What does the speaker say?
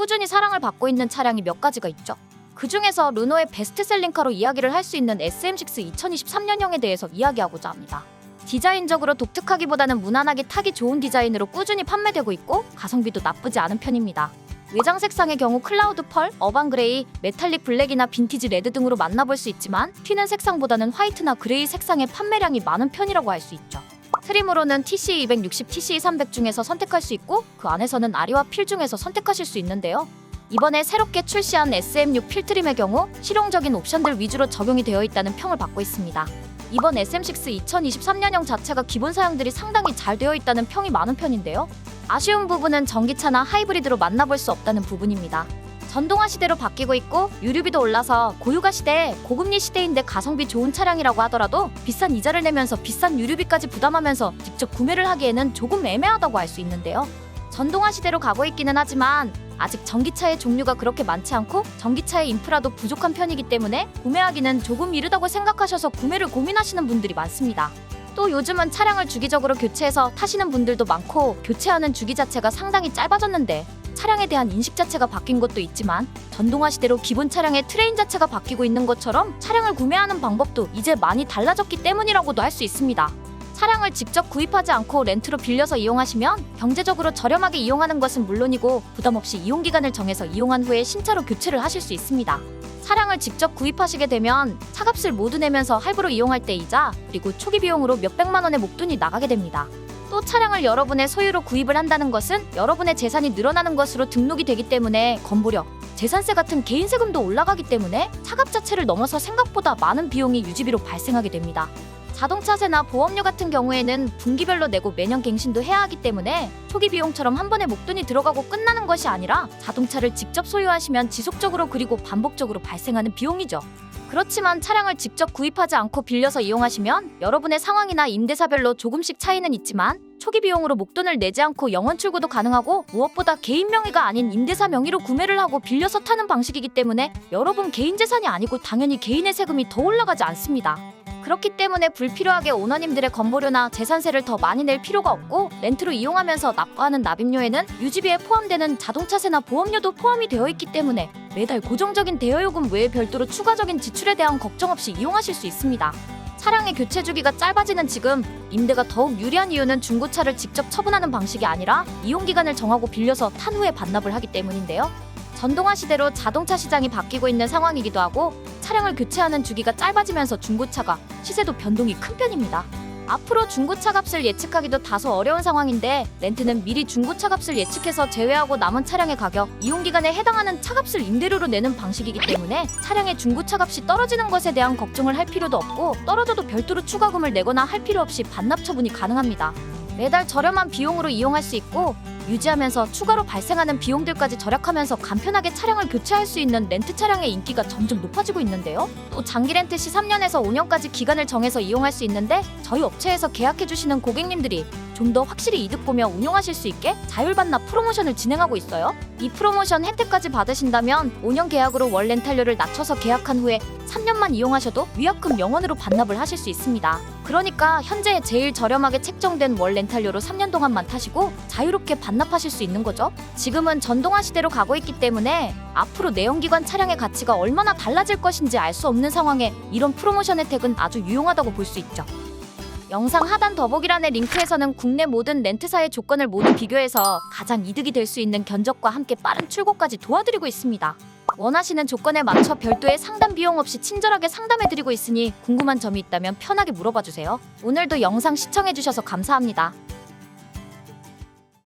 꾸준히 사랑을 받고 있는 차량이 몇 가지가 있죠. 그 중에서 르노의 베스트셀링카로 이야기를 할 수 있는 SM6 2023년형에 대해서 이야기하고자 합니다. 디자인적으로 독특하기보다는 무난하게 타기 좋은 디자인으로 꾸준히 판매되고 있고 가성비도 나쁘지 않은 편입니다. 외장 색상의 경우 클라우드 펄, 어반 그레이, 메탈릭 블랙이나 빈티지 레드 등으로 만나볼 수 있지만 튀는 색상보다는 화이트나 그레이 색상의 판매량이 많은 편이라고 할 수 있죠. 트림으로는 TC 260, TC 300 중에서 선택할 수 있고 그 안에서는 아리와 필 중에서 선택하실 수 있는데요. 이번에 새롭게 출시한 SM6 필트림의 경우 실용적인 옵션들 위주로 적용이 되어 있다는 평을 받고 있습니다. 이번 SM6 2023년형 자체가 기본 사양들이 상당히 잘 되어 있다는 평이 많은 편인데요. 아쉬운 부분은 전기차나 하이브리드로 만나볼 수 없다는 부분입니다. 전동화 시대로 바뀌고 있고 유류비도 올라서 고유가 시대, 고금리 시대인데 가성비 좋은 차량이라고 하더라도 비싼 이자를 내면서 비싼 유류비까지 부담하면서 직접 구매를 하기에는 조금 애매하다고 할 수 있는데요. 전동화 시대로 가고 있기는 하지만 아직 전기차의 종류가 그렇게 많지 않고 전기차의 인프라도 부족한 편이기 때문에 구매하기는 조금 이르다고 생각하셔서 구매를 고민하시는 분들이 많습니다. 또 요즘은 차량을 주기적으로 교체해서 타시는 분들도 많고 교체하는 주기 자체가 상당히 짧아졌는데 차량에 대한 인식 자체가 바뀐 것도 있지만 전동화 시대로 기본 차량의 트레인 자체가 바뀌고 있는 것처럼 차량을 구매하는 방법도 이제 많이 달라졌기 때문이라고도 할 수 있습니다. 차량을 직접 구입하지 않고 렌트로 빌려서 이용하시면 경제적으로 저렴하게 이용하는 것은 물론이고 부담 없이 이용 기간을 정해서 이용한 후에 신차로 교체를 하실 수 있습니다. 차량을 직접 구입하시게 되면 차값을 모두 내면서 할부로 이용할 때 이자 그리고 초기 비용으로 몇백만 원의 목돈이 나가게 됩니다. 또 차량을 여러분의 소유로 구입을 한다는 것은 여러분의 재산이 늘어나는 것으로 등록이 되기 때문에 건보료, 재산세 같은 개인 세금도 올라가기 때문에 차값 자체를 넘어서 생각보다 많은 비용이 유지비로 발생하게 됩니다. 자동차세나 보험료 같은 경우에는 분기별로 내고 매년 갱신도 해야 하기 때문에 초기 비용처럼 한 번에 목돈이 들어가고 끝나는 것이 아니라 자동차를 직접 소유하시면 지속적으로 그리고 반복적으로 발생하는 비용이죠. 그렇지만 차량을 직접 구입하지 않고 빌려서 이용하시면 여러분의 상황이나 임대사별로 조금씩 차이는 있지만 초기 비용으로 목돈을 내지 않고 영원 출고도 가능하고 무엇보다 개인 명의가 아닌 임대사 명의로 구매를 하고 빌려서 타는 방식이기 때문에 여러분 개인 재산이 아니고 당연히 개인의 세금이 더 올라가지 않습니다. 그렇기 때문에 불필요하게 오너님들의 건보료나 재산세를 더 많이 낼 필요가 없고 렌트로 이용하면서 납부하는 납입료에는 유지비에 포함되는 자동차세나 보험료도 포함이 되어 있기 때문에 매달 고정적인 대여요금 외에 별도로 추가적인 지출에 대한 걱정 없이 이용하실 수 있습니다. 차량의 교체 주기가 짧아지는 지금 임대가 더욱 유리한 이유는 중고차를 직접 처분하는 방식이 아니라 이용 기간을 정하고 빌려서 탄 후에 반납을 하기 때문인데요. 전동화 시대로 자동차 시장이 바뀌고 있는 상황이기도 하고 차량을 교체하는 주기가 짧아지면서 중고차가 시세도 변동이 큰 편입니다. 앞으로 중고차 값을 예측하기도 다소 어려운 상황인데 렌트는 미리 중고차 값을 예측해서 제외하고 남은 차량의 가격, 이용 기간에 해당하는 차값을 임대료로 내는 방식이기 때문에 차량의 중고차 값이 떨어지는 것에 대한 걱정을 할 필요도 없고 떨어져도 별도로 추가금을 내거나 할 필요 없이 반납 처분이 가능합니다. 매달 저렴한 비용으로 이용할 수 있고 유지하면서 추가로 발생하는 비용들까지 절약하면서 간편하게 차량을 교체할 수 있는 렌트 차량의 인기가 점점 높아지고 있는데요. 또 장기 렌트 시 3년에서 5년까지 기간을 정해서 이용할 수 있는데 저희 업체에서 계약해 주시는 고객님들이 좀 더 확실히 이득 보며 운용하실 수 있게 자율 반납 프로모션을 진행하고 있어요. 이 프로모션 혜택까지 받으신다면 5년 계약으로 월 렌탈료를 낮춰서 계약한 후에 3년만 이용하셔도 위약금 영원으로 반납을 하실 수 있습니다. 그러니까 현재 제일 저렴하게 책정된 월 렌탈료로 3년 동안만 타시고 자유롭게 반납하실 수 있는 거죠. 지금은 전동화 시대로 가고 있기 때문에 앞으로 내연기관 차량의 가치가 얼마나 달라질 것인지 알 수 없는 상황에 이런 프로모션 혜택은 아주 유용하다고 볼 수 있죠. 영상 하단 더보기란의 링크에서는 국내 모든 렌트사의 조건을 모두 비교해서 가장 이득이 될 수 있는 견적과 함께 빠른 출고까지 도와드리고 있습니다. 원하시는 조건에 맞춰 별도의 상담 비용 없이 친절하게 상담해드리고 있으니 궁금한 점이 있다면 편하게 물어봐 주세요. 오늘도 영상 시청해주셔서 감사합니다.